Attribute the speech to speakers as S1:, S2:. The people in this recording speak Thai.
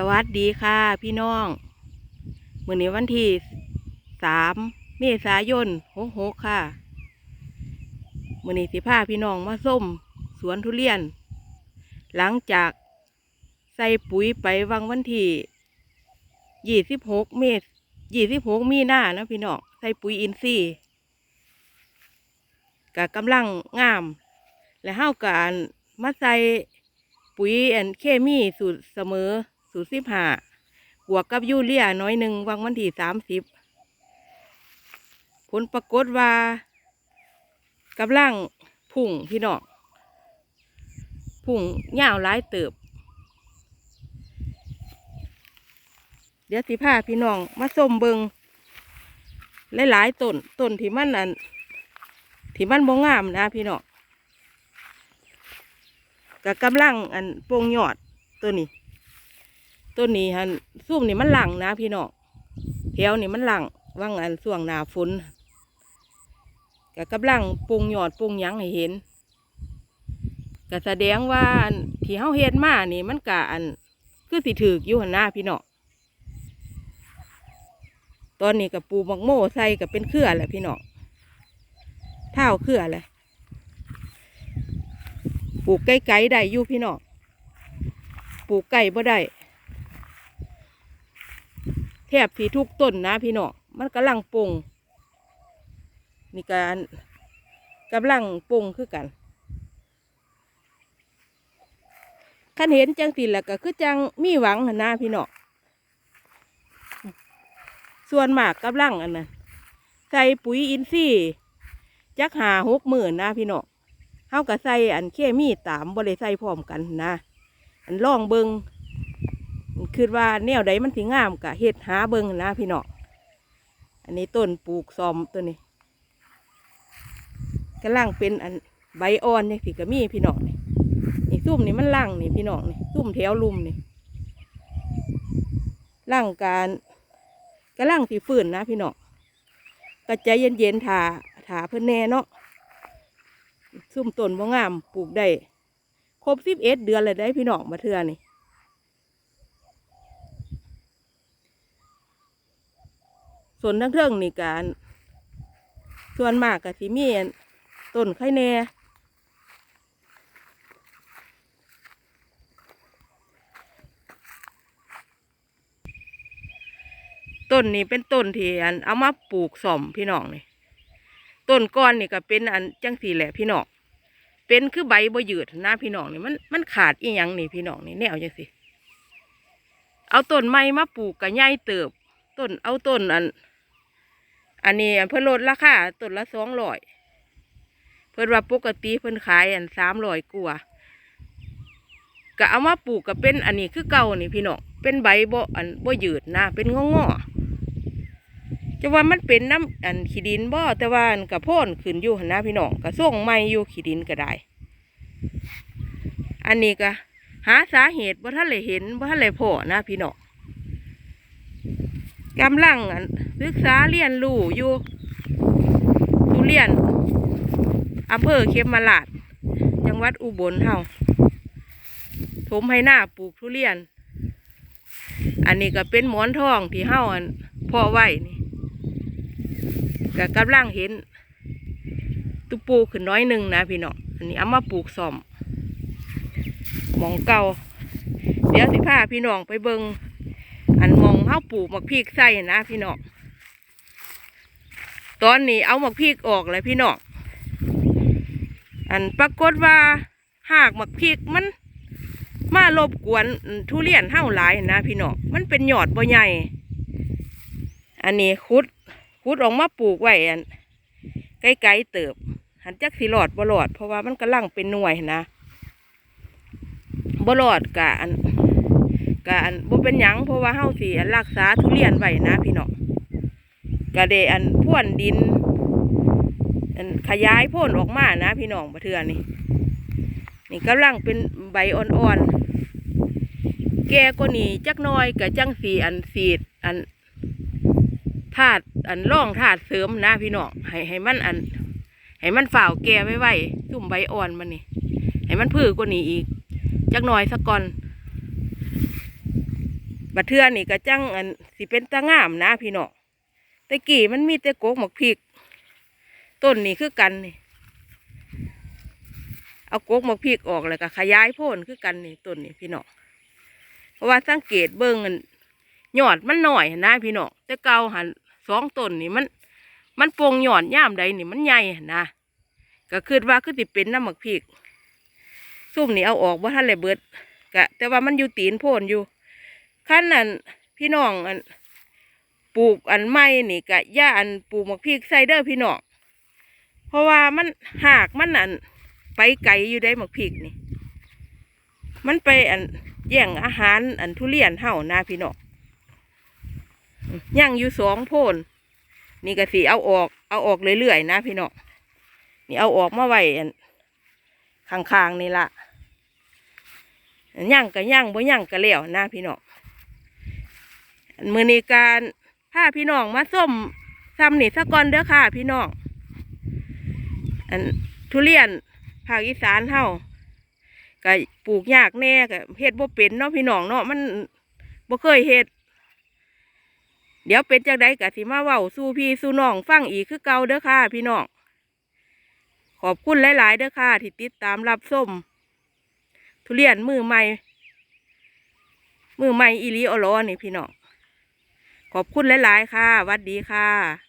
S1: สวัสดีค่ะ พี่น้องมื่อนี้วันที่สามเมษายนหกหกค่ะมื่อนี้สิพาพี่น้องมาส้มสวนทุเรียน หลังจากใส่ปุ๋ยไปวังวันที่ยี่สิบหกเมษยี่สิบหกมีนานะพี่น้องใส่ปุ๋ยอินทรีย์กะกำลังงาม และเฮาการมาใส่ปุ๋ยแอนเคมีสูตรเสมอ สูตรสิบห้าบวกกับยูเรียน้อยหนึ่งวางวันที่สามสิบผลปรากฏว่ากำลังพุ่งพี่น้องพุ่งยาวหลายเติบ เดี๋ยวสิพาพี่น้องมาส้มเบิงหลายๆต้นต้นที่มันอันที่มันบ่งามนะพี่น้องก็กำลังอันโปร่งยอดตัวนี้ ตัวนี้ฮันซุ่มนี่มันหลังนะพี่น้องแถวนี่มันหลังว่างอันส่วงหนาฝนก็กำลังปร่งยอดปร่งยังให้เห็นก็แสดงว่าที่เฮาเฮ็ดมานี่มันกะอันคือสิถืออยู่หันหน้าพี่น้องตอนนี้กับปูมักโม่ใส่กับเป็นเครือแหละพี่น้องเท่าเครือแหละปลูกไก่ๆได้อยู่พี่น้องปลูกไก่บ่ได้ แทบที่ทุกต้นนะพี่น้องมันกำลังปรุงนี่การกำลังปรุงคือกันคันเห็นจังสิแหละก็คือจังมีหวังหั้นะพี่น้องส่วนมากกำลังอันนั้นใส่ปุ๋ยอินทรีย์จักหาหกหมื่นนะพี่น้องเฮาก็ใส่อันเคมีตามบ่ได้ใส่พร้อมกันนะ อันล่องเบิง คือว่าแนวใดมันสิงามกะเฮ็ดหาเบิงนะพี่น้องอันนี้ต้นปลูกซอมตัวนี้กำลังเป็นอันใบอ่อนนี่สิก็มีพี่น้องนี่นี่ซุ่มนี่มันล่างนี่พี่น้องนี่ซุ่มแถวลุ่มนี่ล่างการกำลังสิฟื้นนะพี่น้องก็ใจายเย็นๆถาถาเพิ่นแน่เนาะซุ่มต้นบ่งามปลูกได้ครบสิบเอ็ดเดือนเลยได้พี่น้องมาเทื่อนี่ ส่วนทั้งเทิงนี่การส่วนมากก็สิมีอันต้นไข่แน่ต้นนี้เป็นต้นที่อันเอามาปลูกสมพี่น้องนี่ต้นก้อนนี่ก็เป็นอันจังสีแหละพี่น้องเป็นคือใบบ่ยืดนะพี่น้องนี่มันมันขาดอีหยังนี่พี่น้องนี่แนวจังสิเอาต้นไม้มาปลูกกับใหญ่เติบต้นเอาต้นอัน อันนี้เพิ่นลดราคาต้นละสองร้อยเพิ่นว่าปกติเพิ่นขายอันสามร้อยกว่าก็เอามาปลูกก็เป็นอันนี้คือเก่านี่พี่น้องเป็นใบบ่อันบ่ยืดนะเป็นงอๆจะว่ามันเป็นน้ำอันขี้ดินบ่แต่ว่าอันกระโพนขึ้นอยู่นะพี่น้องกระส่งไม่อยู่ขี้ดินก็ได้ อันนี้ก็หาสาเหตุว่าท่านเลยเห็นว่าท่านเลยพอนะพี่น้อง กำลังอันศึกษาเรียนรู้อยู่ทุเรียนอำเภอเขมราชจังหวัดอุบลเฮาถมให้หน้าปลูกทุเรียน อันนี้ก็เป็นหมอนทองที่เฮาอันพ่อไว้นี่ก็กำลังเห็นตุปูขึ้นน้อยหนึ่งนะพี่น้องอันนี้เอามาปลูกซ่อมหมองเก่าเดี๋ยวสิพาพี่น้องไปเบิง อันมองเฮาปลูกหมักพริกใส่นะพี่น้องตอนนี้เอาหมักพริกออกเลยพี่น้องอันปรากฏว่าหากหมักพริกมัน มารบกวนทุเรียนเท่าหลายนะพี่น้องมันเป็นหยอดบ่ใหญ่ อันนี้คุดขุดออกมาปลูกไว้อันไกลๆเติบ หันจักสิหลอดบ่หลอด เพราะว่ามันกำลังเป็นหน่วยนะบ่หลอดกะอัน กะอันบ่เป็นหยังเพราะว่าเฮาสิอันรักษาทุเรียนไว้นะพี่น้องกะเดอันพ่วนดิน อันขยายพ่นออกมานะพี่น้องบ่เทือนี่นี่กำลังเป็นใบอ่อนๆ แกก็นี่จักหน้อยกะจังสีอันสีดอันธาตุอันร่องธาตุเสริมนะพี่น้องให้ให้มันอัน ให้มันฝ่าวแก่ไว้ไว้ซุ่มใบอ่อนมันนี่ ให้มันพื้กว่านี้อีก จักหน่อยสักก่อน บัดเทือนี่ก็จังอันสิเป็นตางามนะพี่น้องต่กี้มันมีแต่กกหมกพริก ต้นนี่คือกันนี่ เอาโกกหมกพริกออกแล้วก็ขยายโพ่นคือกันนี่ต้นนี่พี่น้องเพราะว่าสังเกตเบิ่งอันยอดมันหน่อยนะพี่น้องแต่เก่าหันสองต้นนี่มัน มันโปร่งยอดย่ามใดนี่มันใหญ่นะก็คิดว่าคือสิเป็นน้ำหมักพริกซุ่มนี่เอาออกว่าท่านเลยเบิดกะแต่ว่ามันอยู่ตีนโพ่นอยู่ ขั้นนั้นพี่น้องอันปลูกอันไม้นี่กะย่าอันปลูกหมักพริกไซเดอร์พี่น้องเพราะว่ามันหากมันอันไปไกลอยู่ได้หมักพริกนี่ มันไปอันแย่งอาหารอันทุเรียนเห่านาพี่น้องย่างอยู่สองโพนนี่ก็สีเอาออก เอาออกเรื่อยๆนะพี่น้องนี่เอาออกมาไว้อันข้างๆนี่ละอันย่างก็ย่างบ่ย่างก็แล้วนะพี่น้อง มือนีการพาพี่น้องมาส้มซ้ำนี่สะก่อนเด้อค่ะ พี่น้อง อันทุเรียนภาคอีสานเฮาก็ปลูกยากแน่ก็เฮ็ดบ่เป็นเนาะพี่น้องเนาะมันบ่เคยเฮ็ดเดี๋ยวเป็นจังไดก็สิมาเว้าสู่พี่สู่น้องฟังอีกคือเก่าเด้อค่ะ พี่น้องขอบคุณหลาย ๆ เด้อค่ะ ที่ติดตามรับส้มทุเรียนมือใหม่ มือใหม่อีลีออลอนี่พี่น้อง ขอบคุณหลาย ๆ ค่ะวัดดีค่ะ